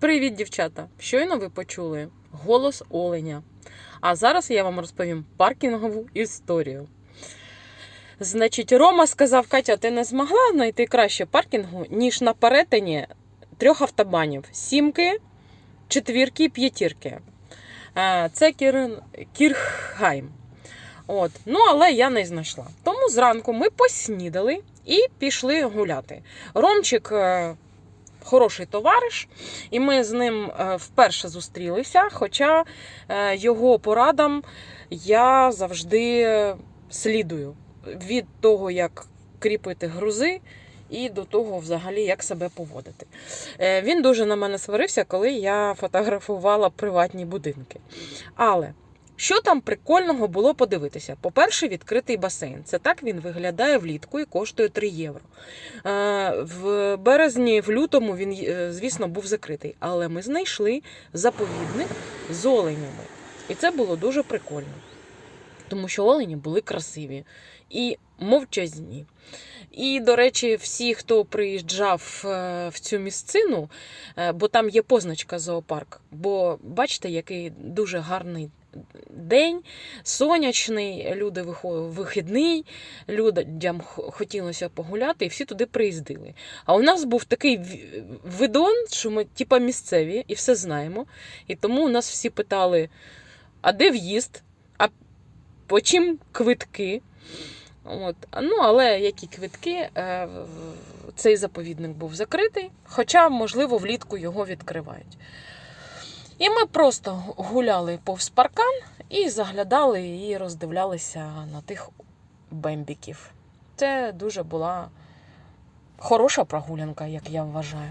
Привіт, дівчата! Щойно ви почули голос Оленя. А зараз я вам розповім паркінгову історію. Значить, Рома сказав: Катя, ти не змогла знайти краще паркінгу, ніж на перетині трьох автобанів: сімки, четвірки і п'ятірки. Це Кір... Кірхайм. От. Ну, але я не знайшла. Тому зранку ми поснідали і пішли гуляти. Ромчик е, хороший товариш, і ми з ним е, вперше зустрілися. Хоча е, його порадам я завжди слідую від того, як кріпити грузи. І до того, взагалі, як себе поводити. Він дуже на мене сварився, коли я фотографувала приватні будинки. Але що там прикольного було подивитися? По-перше, відкритий басейн. Це так він виглядає влітку і коштує 3 євро. Е, В березні, в лютому він, е, звісно, був закритий. Але ми знайшли заповідник з оленями. І це було дуже прикольно. Тому що олені були красиві і мовчазні. І, до речі, всі, хто приїжджав е, в цю місцину, е, бо там є позначка зоопарк. Бо бачите, який дуже гарний день, сонячний, люди вихідний, людям хотілося погуляти, і всі туди приїздили. А у нас був такий видон, що ми типа місцеві і все знаємо. І тому у нас всі питали: а де в'їзд? А по чим квитки? От. Ну, але які квитки, е, цей заповідник був закритий, хоча, можливо, влітку його відкривають. І ми просто гуляли повз паркан і заглядали і роздивлялися на тих бембіків. Це дуже була хороша прогулянка, як я вважаю.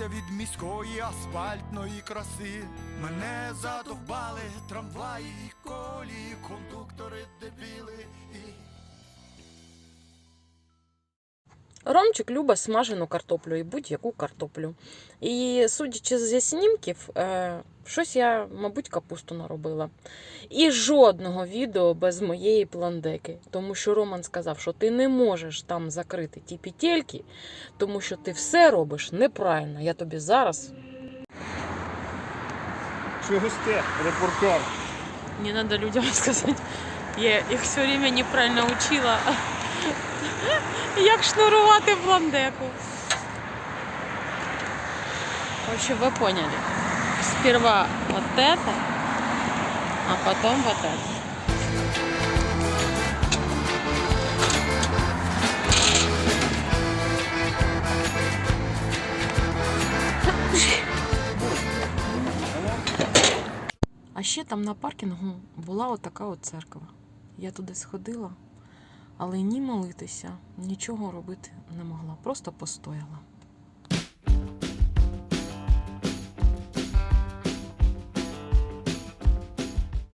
Втомився від міської асфальтної краси. Мене задовбали трамваї і колії, кондуктори дебіли і. Ромчик любить смажену картоплю і будь-яку картоплю. І судячи зі снімків, е, щось я, мабуть, капусту наробила. І жодного відео без моєї пландеки. Тому що Роман сказав, що ти не можеш там закрити ті петельки, тому що ти все робиш неправильно. Я тобі зараз. Чого ж ти, репортер? Не надо людям сказати. Я їх все время неправильно учила. Як шнурувати блондеку. В ви поняли. Сперва вот это, а потом вот это. А ще там на паркінгу була отака от церква. Я туди сходила але ні молитися, нічого робити не могла. Просто постояла.